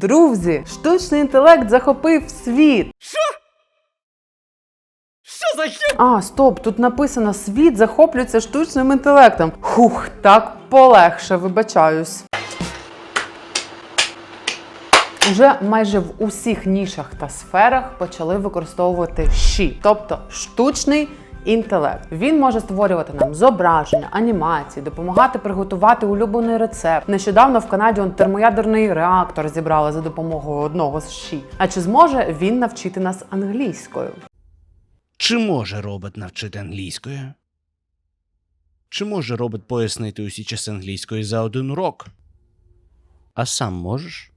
Друзі, штучний інтелект захопив світ. Що за хі... А, стоп, тут написано світ захоплюється штучним інтелектом. Хух, так полегше, вибачаюсь. Уже майже в усіх нішах та сферах почали використовувати «she», тобто штучний інтелект. Він може створювати нам зображення, анімації, допомагати приготувати улюблений рецепт. Нещодавно в Канаді он термоядерний реактор зібрали за допомогою одного з «she». А чи зможе він навчити нас англійською? Чи може робот навчити англійською? Чи може робот пояснити усі часи англійської за один урок? А сам можеш?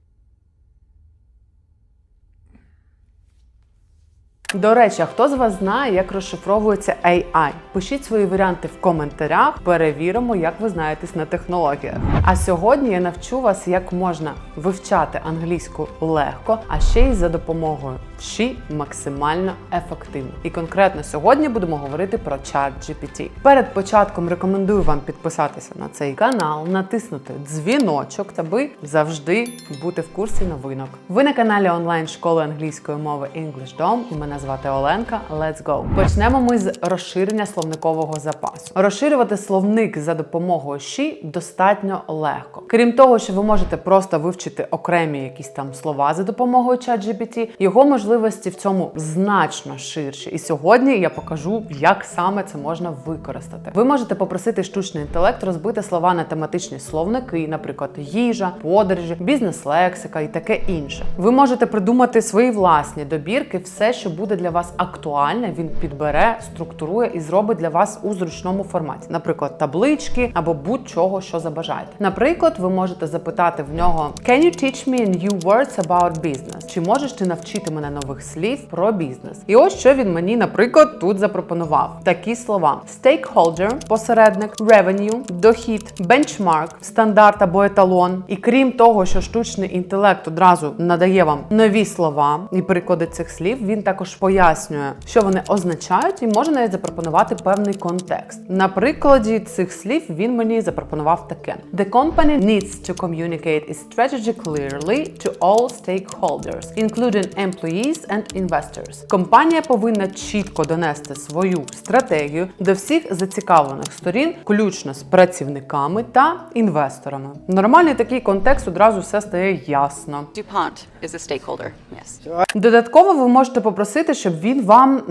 До речі, а хто з вас знає, як розшифровується AI? Пишіть свої варіанти в коментарях, перевіримо, як ви знаєтесь на технологіях. А сьогодні я навчу вас, як можна вивчати англійську легко, а ще й за допомогою She максимально ефективно. І конкретно сьогодні будемо говорити про ChatGPT. Перед початком рекомендую вам підписатися на цей канал, натиснути дзвіночок, аби завжди бути в курсі новинок. Ви на каналі онлайн школи англійської мови English Dom і мене звати Оленка. Let's go! Почнемо ми з розширення словникового запасу. Розширювати словник за допомогою «she» достатньо легко. Крім того, що ви можете просто вивчити окремі якісь там слова за допомогою ChatGPT, його можливості в цьому значно ширші. І сьогодні я покажу, як саме це можна використати. Ви можете попросити штучний інтелект розбити слова на тематичні словники, наприклад, їжа, подорожі, бізнес-лексика і таке інше. Ви можете придумати свої власні добірки, все, що буде для вас актуальне, він підбере, структурує і зробить для вас у зручному форматі, наприклад, таблички або будь-чого, що забажаєте. Наприклад, ви можете запитати в нього Can you teach me new words about business? Чи можеш ти навчити мене нових слів про бізнес? І ось що він мені, наприклад, тут запропонував: такі слова: stakeholder, посередник, revenue, дохід, benchmark, стандарт або еталон. І крім того, що штучний інтелект одразу надає вам нові слова і приклади цих слів, він також пояснює, що вони означають, і може навіть запропонувати певний контекст. На прикладі цих слів він мені запропонував таке: The company needs to communicate its strategy clearly to all stakeholders, including employees and investors. Компанія повинна чітко донести свою стратегію до всіх зацікавлених сторін, включно з працівниками та інвесторами. Нормальний такий контекст одразу все стає ясно. DuPont is a stakeholder. Yes. Додатково ви можете попросити, щоб він вам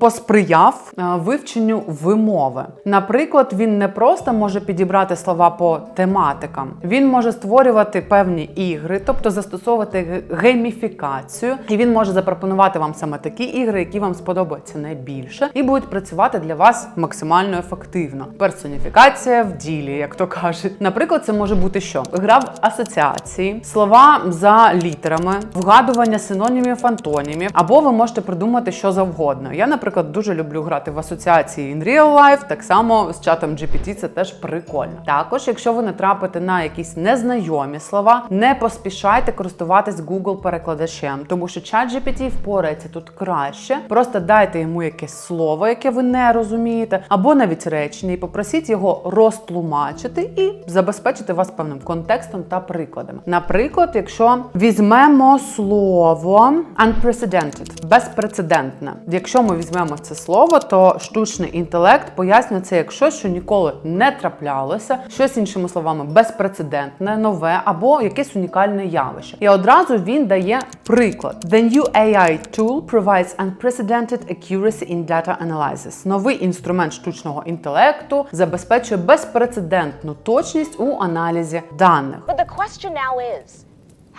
посприяв е, вивченню вимови. Наприклад, він не просто може підібрати слова по тематикам, він може створювати певні ігри, тобто застосовувати гейміфікацію, і він може запропонувати вам саме такі ігри, які вам сподобаються найбільше, і будуть працювати для вас максимально ефективно. Персоніфікація в ділі, як то кажуть. Наприклад, це може бути що? Гра в асоціації, слова за літерами, вгадування синонімів антонімів, або ви можете придумати що завгодно. Я, наприклад, дуже люблю грати в асоціації in real life, так само з чатом GPT це теж прикольно. Також, якщо ви натрапите на якісь незнайомі слова, не поспішайте користуватись Google перекладачем, тому що чат GPT впорається тут краще. Просто дайте йому якесь слово, яке ви не розумієте, або навіть речення, і попросіть його розтлумачити і забезпечити вас певним контекстом та прикладами. Наприклад, якщо візьмемо слово unprecedented, безпрецедентне. Якщо ми візьмемо це слово, то штучний інтелект пояснює це як щось, що ніколи не траплялося, щось іншими словами, безпрецедентне, нове або якесь унікальне явище. І одразу він дає приклад. The new AI tool provides unprecedented accuracy in data analysis. Новий інструмент штучного інтелекту забезпечує безпрецедентну точність у аналізі даних. But the question now is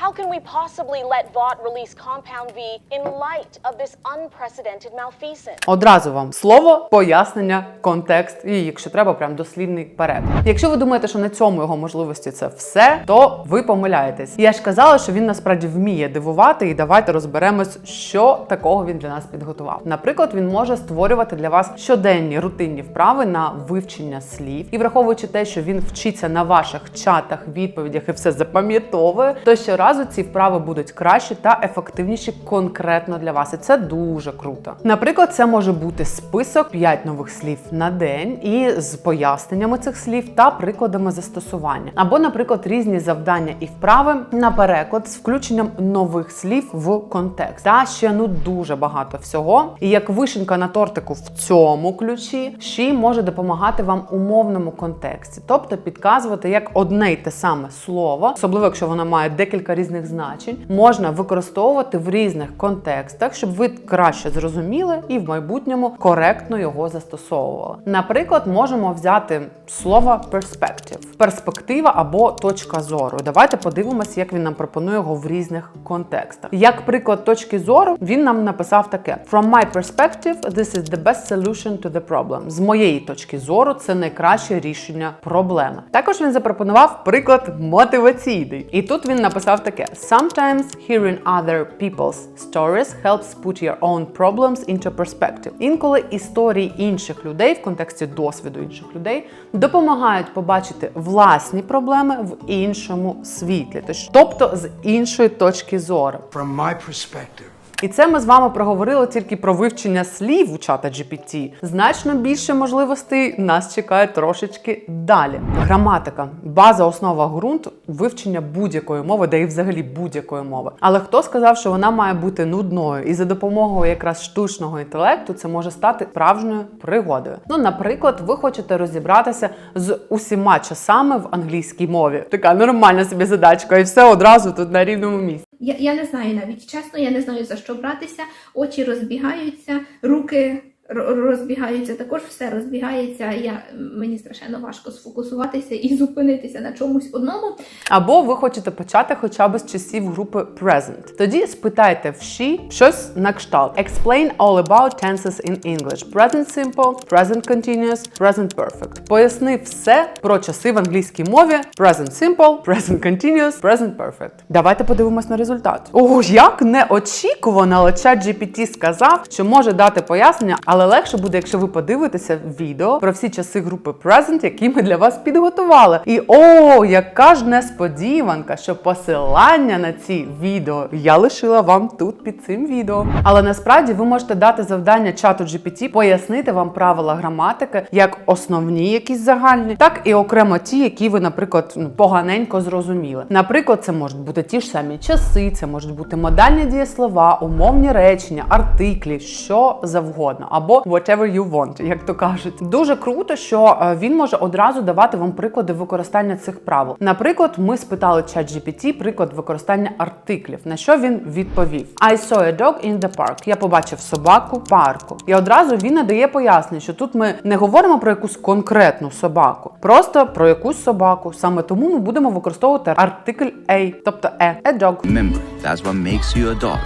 how can we possibly let Vought release Compound V in light of this unprecedented malfeasance? Одразу вам слово, пояснення, контекст і, якщо треба, прям дослівний переклад. Якщо ви думаєте, що на цьому його можливості це все, то ви помиляєтесь. Я ж казала, що він насправді вміє дивувати, і давайте розберемось, що такого він для нас підготував. Наприклад, він може створювати для вас щоденні рутинні вправи на вивчення слів, і враховуючи те, що він вчиться на ваших чатах, відповідях і все запам'ятовує, то щоразу разу ці вправи будуть кращі та ефективніші конкретно для вас. І це дуже круто. Наприклад, це може бути список 5 нових слів на день і з поясненнями цих слів та прикладами застосування. Або, наприклад, різні завдання і вправи на переклад з включенням нових слів в контекст. Та ще ну дуже багато всього. І як вишенька на тортику в цьому ключі, ще може допомагати вам у мовному контексті, тобто підказувати, як одне й те саме слово, особливо якщо воно має декілька різних значень, можна використовувати в різних контекстах, щоб ви краще зрозуміли і в майбутньому коректно його застосовували. Наприклад, можемо взяти слово perspective – перспектива або точка зору. Давайте подивимося, як він нам пропонує його в різних контекстах. Як приклад точки зору, він нам написав таке: From my perspective, this is the best solution to the problem. З моєї точки зору, це найкраще рішення проблеми. Також він запропонував приклад мотиваційний. І тут він написав таке: Sometimes hearing other people's stories helps put your own problems into perspective. Інколи історії інших людей в контексті досвіду інших людей допомагають побачити власні проблеми в іншому світлі, тобто з іншої точки зору. From my perspective, І це ми з вами проговорили тільки про вивчення слів у чата GPT. Значно більше можливостей нас чекає трошечки далі. Граматика, база, основа ґрунт вивчення будь-якої мови, де і взагалі будь-якої мови. Але хто сказав, що вона має бути нудною, і за допомогою якраз штучного інтелекту це може стати справжньою пригодою. Ну, наприклад, ви хочете розібратися з усіма часами в англійській мові. Така нормальна собі задачка, і все одразу тут на рівному місці. Я, я не знаю навіть чесно, я не знаю за що братися. Очі розбігаються, руки розбігаються, також все розбігається. Я, мені страшенно важко сфокусуватися і зупинитися на чомусь одному. Або ви хочете почати хоча б з часів групи present. Тоді спитайте в she щось на кшталт. Explain all about tenses in English. Present simple, present continuous, present perfect. Поясни все про часи в англійській мові. Present simple, present continuous, present perfect. Давайте подивимось на результат. О, як неочікувано, але чат GPT сказав, що може дати пояснення, але легше буде, якщо ви подивитеся відео про всі часи групи present, які ми для вас підготували. І о, яка ж несподіванка, що посилання на ці відео я лишила вам тут під цим відео. Але насправді ви можете дати завдання чату GPT пояснити вам правила граматики як основні, якісь загальні, так і окремо ті, які ви, наприклад, ну, поганенько зрозуміли. Наприклад, це можуть бути ті ж самі часи, це можуть бути модальні дієслова, умовні речення, артиклі, що завгодно, або whatever you want, як то кажуть. Дуже круто, що е, він може одразу давати вам приклади використання цих правил. Наприклад, ми спитали ChatGPT приклад використання артиклів, на що він відповів: I saw a dog in the park. Я побачив собаку в парку. І одразу він надає пояснення, що тут ми не говоримо про якусь конкретну собаку, просто про якусь собаку. Саме тому ми будемо використовувати артикль a, тобто е, a dog. Remember, that's what makes you a dog.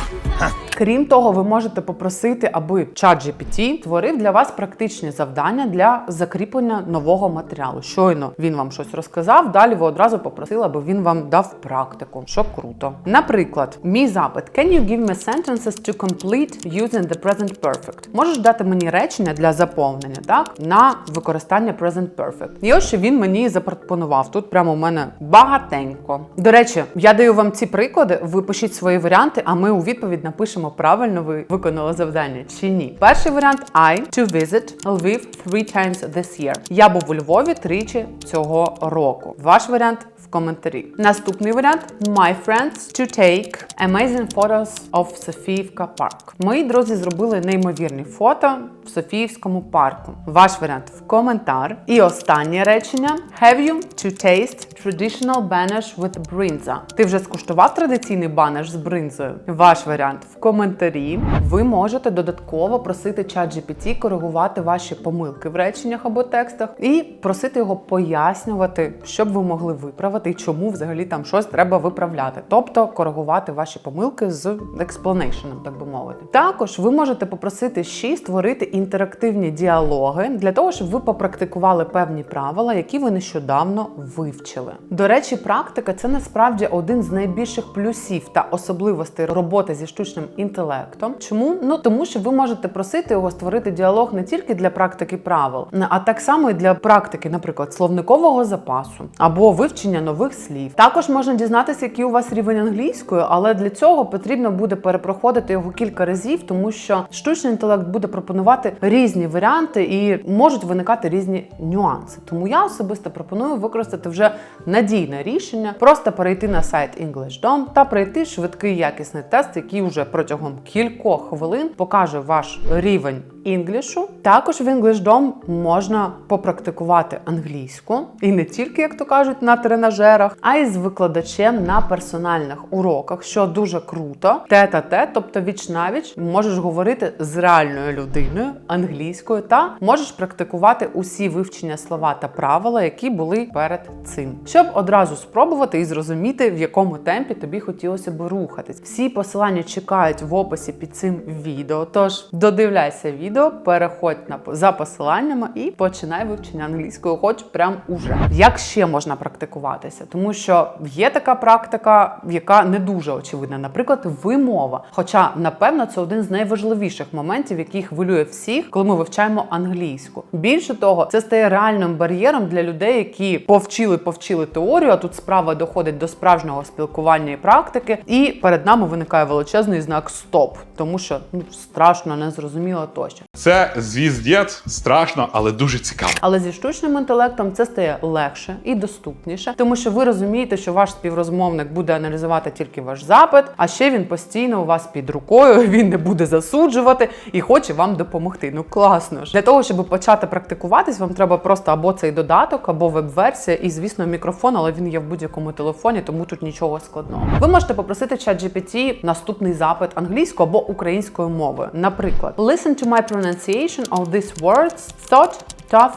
Крім того, ви можете попросити, аби ChatGPT створив для вас практичні завдання для закріплення нового матеріалу. Щойно він вам щось розказав. Далі ви одразу попросили, аби він вам дав практику, що круто. Наприклад, мій запит: Can you give me sentences to complete using the present perfect? Можеш дати мені речення для заповнення, так на використання present perfect. І ось що він мені запропонував. Тут прямо у мене багатенько. До речі, я даю вам ці приклади. Ви пишіть свої варіанти, а ми у відповідь напишемо правильно ви виконали завдання чи ні. Перший варіант I to visit Lviv three times this year. Я був у Львові тричі цього року. Ваш варіант коментарі. Наступний варіант My friends to take amazing photos of Софіївка Park. Мої друзі зробили неймовірні фото в Софіївському парку. Ваш варіант в коментар. І останнє речення Have you to taste traditional banish with brinza? Ти вже скуштував традиційний банеш з бринзою? Ваш варіант в коментарі. Ви можете додатково просити ChatGPT коригувати ваші помилки в реченнях або текстах і просити його пояснювати, щоб ви могли виправити і чому взагалі там щось треба виправляти, тобто коригувати ваші помилки з explanation, так би мовити. Також ви можете попросити ще створити інтерактивні діалоги для того, щоб ви попрактикували певні правила, які ви нещодавно вивчили. До речі, практика це насправді один з найбільших плюсів та особливостей роботи зі штучним інтелектом. Чому? Ну тому що ви можете просити його створити діалог не тільки для практики правил, а так само і для практики, наприклад, словникового запасу або вивчення нових слів. Також можна дізнатися, який у вас рівень англійської, але для цього потрібно буде перепроходити його кілька разів, тому що штучний інтелект буде пропонувати різні варіанти і можуть виникати різні нюанси. Тому я особисто пропоную використати вже надійне рішення, просто перейти на сайт EnglishDom та пройти швидкий якісний тест, який вже протягом кількох хвилин покаже ваш рівень інглішу. Також в EnglishDom можна попрактикувати англійську і не тільки, як то кажуть, на тренажерах, а й з викладачем на персональних уроках, що дуже круто. Тет-а-тет, тобто віч навіч, можеш говорити з реальною людиною англійською та можеш практикувати усі вивчення слова та правила, які були перед цим, щоб одразу спробувати і зрозуміти, в якому темпі тобі хотілося б рухатись. Всі посилання чекають в описі під цим відео. Тож додивляйся відео, переходь на за посиланнями і починай вивчення англійської, хоч прям уже. Як ще можна практикуватися? Тому що є така практика, яка не дуже очевидна, наприклад, вимова. Хоча, напевно, це один з найважливіших моментів, який хвилює всіх, коли ми вивчаємо англійську. Більше того, це стає реальним бар'єром для людей, які повчили, повчили теорію. А тут справа доходить до справжнього спілкування і практики, і перед нами виникає величезний знак стоп, тому що ну страшно, незрозуміло тощо. Це звіздєт, страшно, але дуже цікаво. Але зі штучним інтелектом це стає легше і доступніше, тому що ви розумієте, що ваш співрозмовник буде аналізувати тільки ваш запит, а ще він постійно у вас під рукою, він не буде засуджувати і хоче вам допомогти. Ну класно ж для того, щоб почати практикуватись, вам треба просто або цей додаток, або веб-версія, і звісно, мікрофон, але він є в будь-якому телефоні, тому тут нічого складного. Ви можете попросити ChatGPT наступний запит англійською або українською мовою. Наприклад, listen to my pronunciation of these words, thought, tough,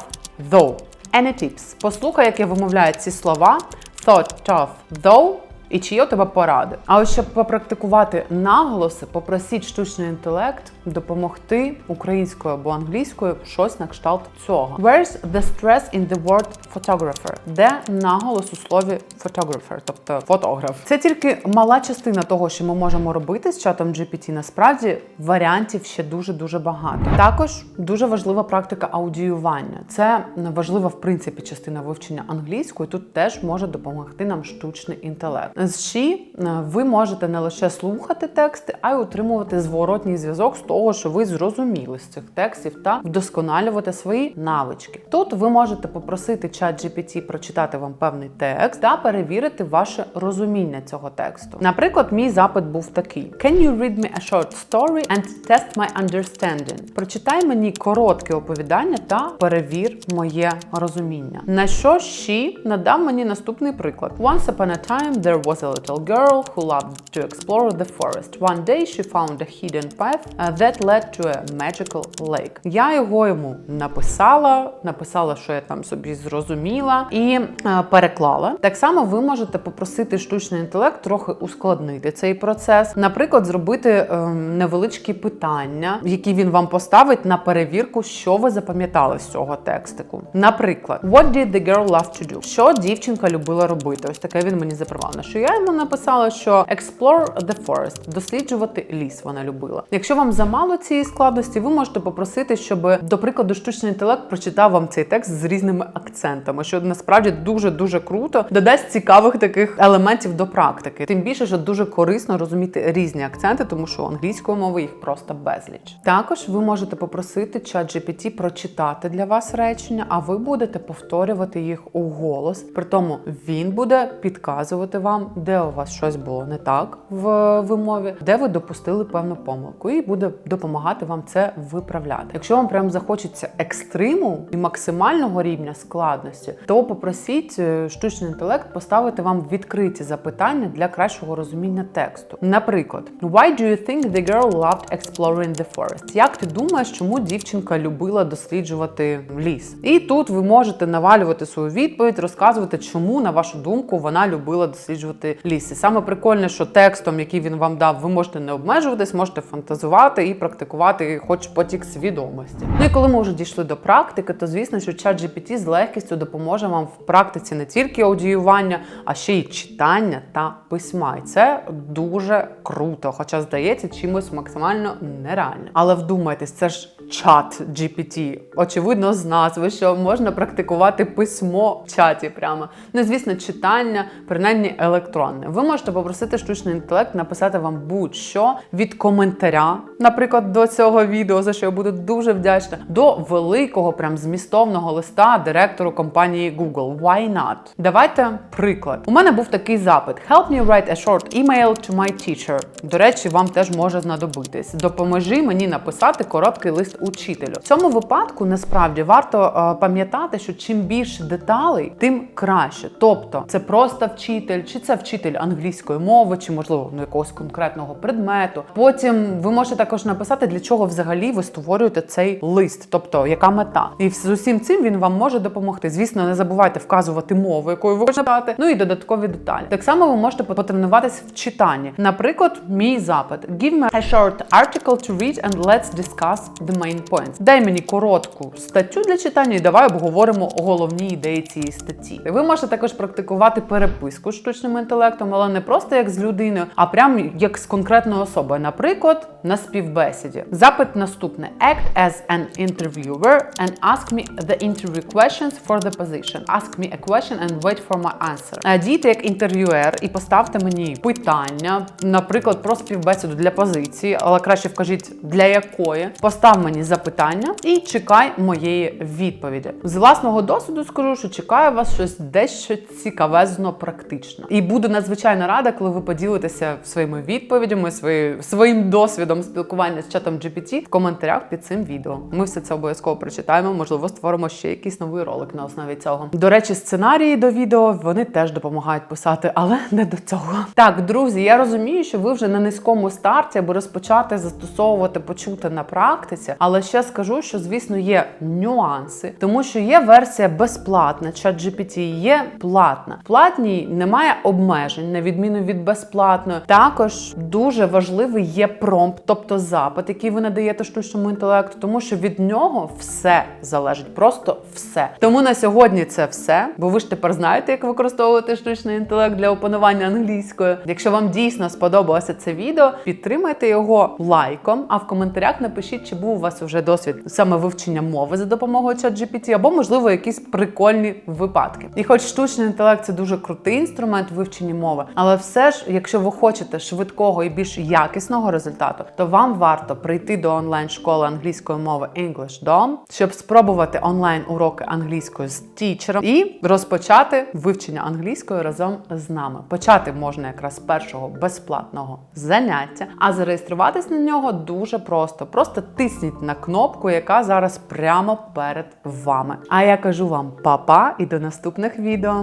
though. Any tips? Послухай, як я вимовляю ці слова thought, tough, though. І чи у тебе поради? А ось щоб попрактикувати наголоси, попросіть штучний інтелект допомогти українською або англійською щось на кшталт цього. Where's the stress in the word photographer? Де наголос у слові photographer, тобто фотограф? Це тільки мала частина того, що ми можемо робити з чатом GPT. Насправді варіантів ще дуже дуже багато. Також дуже важлива практика аудіювання. Це важлива в принципі частина вивчення англійської. Тут теж може допомогти нам штучний інтелект. З She е, ви можете не лише слухати тексти, а й утримувати зворотній зв'язок з того, що ви зрозуміли з цих текстів, та вдосконалювати свої навички. Тут ви можете попросити чат GPT прочитати вам певний текст та перевірити ваше розуміння цього тексту. Наприклад, мій запит був такий: Can you read me a short story and test my understanding? Прочитай мені коротке оповідання та перевір моє розуміння. На що She надав мені наступний приклад: Once upon a time there was a little girl who loved to explore the forest. One day she found a hidden path uh, that led to a magical lake. Я його йому написала, написала, що я там собі зрозуміла, і е, переклала. Так само ви можете попросити штучний інтелект трохи ускладнити цей процес. Наприклад, зробити е, невеличкі питання, які він вам поставить на перевірку, що ви запам'ятали з цього текстику. Наприклад, What did the girl love to do? Що дівчинка любила робити? Ось таке він мені запропонував. На що я йому написала, що explore the forest, досліджувати ліс вона любила. Якщо вам замало цієї складності, ви можете попросити, щоб, до прикладу, штучний інтелект прочитав вам цей текст з різними акцентами, що насправді дуже дуже круто додасть цікавих таких елементів до практики. Тим більше, що дуже корисно розуміти різні акценти, тому що англійською мовою їх просто безліч. Також ви можете попросити чат GPT прочитати для вас речення, а ви будете повторювати їх у голос. При тому він буде підказувати вам, де у вас щось було не так в вимові, де ви допустили певну помилку, і буде допомагати вам це виправляти. Якщо вам прям захочеться екстриму і максимального рівня складності, то попросіть е, штучний інтелект поставити вам відкриті запитання для кращого розуміння тексту. Наприклад, Why do you think the girl loved exploring the forest? Як ти думаєш, чому дівчинка любила досліджувати ліс? І тут ви можете навалювати свою відповідь, розказувати, чому, на вашу думку, вона любила досліджувати ліс. І саме прикольне, що текстом, який він вам дав, ви можете не обмежуватись, можете фантазувати і практикувати, хоч потік свідомості. Ну і коли ми вже дійшли до практики, то звісно, що чат GPT з легкістю допоможе вам в практиці не тільки аудіювання, а ще й читання та письма. І це дуже круто, хоча здається чимось максимально нереальним. Але вдумайтесь, це ж чат GPT. Очевидно, з назви, що можна практикувати письмо в чаті прямо. Ну, звісно, читання, принаймні електронне. Ви можете попросити штучний інтелект написати вам будь-що від коментаря, наприклад, до цього відео, за що я буду дуже вдячна, до великого, прям змістовного листа директору компанії Google. Why not? Давайте приклад. У мене був такий запит: Help me write a short email to my teacher. До речі, вам теж може знадобитись. Допоможи мені написати короткий лист учителю. В цьому випадку насправді варто е, пам'ятати, що чим більше деталей, тим краще. Тобто, це просто вчитель, чи це вчитель англійської мови, чи можливо ну, якогось конкретного предмету. Потім ви можете також написати, для чого взагалі ви створюєте цей лист, тобто яка мета. І з усім цим він вам може допомогти. Звісно, не забувайте вказувати мову, якою ви брати, ну і додаткові деталі. Так само ви можете потренуватись в читанні. Наприклад, мій запит: Give me a short article to read and let's discuss the main points. Дай мені коротку статтю для читання, і давай обговоримо головні ідеї цієї статті. Ви можете також практикувати переписку з штучним інтелектом, але не просто як з людиною, а прям як з конкретною особою. Наприклад, на співбесіді. Запит наступне: Act as an interviewer and ask me the interview questions for the position. Ask me a question and wait for my answer. Е, Дійте як інтерв'юер і поставте мені питання, наприклад, про співбесіду для позиції, але краще вкажіть для якої. Постав мені запитання і чекай моєї відповіді. З власного досвіду скажу, що чекає вас щось дещо цікавезно практично. І буду надзвичайно рада, коли ви поділитеся своїми відповідями, свої, своїм досвідом спілкування з чатом GPT в коментарях під цим відео. Ми все це обов'язково прочитаємо. Можливо, створимо ще якийсь новий ролик на основі цього. До речі, сценарії до відео вони теж допомагають писати, але не до цього. Так, друзі, я розумію, що ви вже на низькому старті, аби розпочати застосовувати, почути на практиці. Але ще скажу, що звісно є нюанси, тому що є версія безплатна, чат GPT є платна. Платній немає обмежень, на відміну від безплатної. Також дуже важливий є промпт, тобто запит, який ви надаєте штучному інтелекту, тому що від нього все залежить, просто все. Тому на сьогодні це все. Бо ви ж тепер знаєте, як використовувати штучний інтелект для опанування англійської. Якщо вам дійсно сподобалося це відео, підтримайте його лайком. А в коментарях напишіть, чи був у вас вже досвід саме вивчення мови за допомогою ChatGPT, або можливо якісь прикольні випадки. І хоч штучний інтелект це дуже крутий інструмент в вивченні мови, але все ж, якщо ви хочете швидкого і більш якісного результату, то вам варто прийти до онлайн школи англійської мови English Dom, щоб спробувати онлайн уроки англійської з тічером і розпочати вивчення англійської разом з нами. Почати можна якраз з першого безплатного заняття, а зареєструватись на нього дуже просто. Просто тисніть на кнопку, яка зараз прямо перед вами. А я кажу вам па-па і до наступних відео.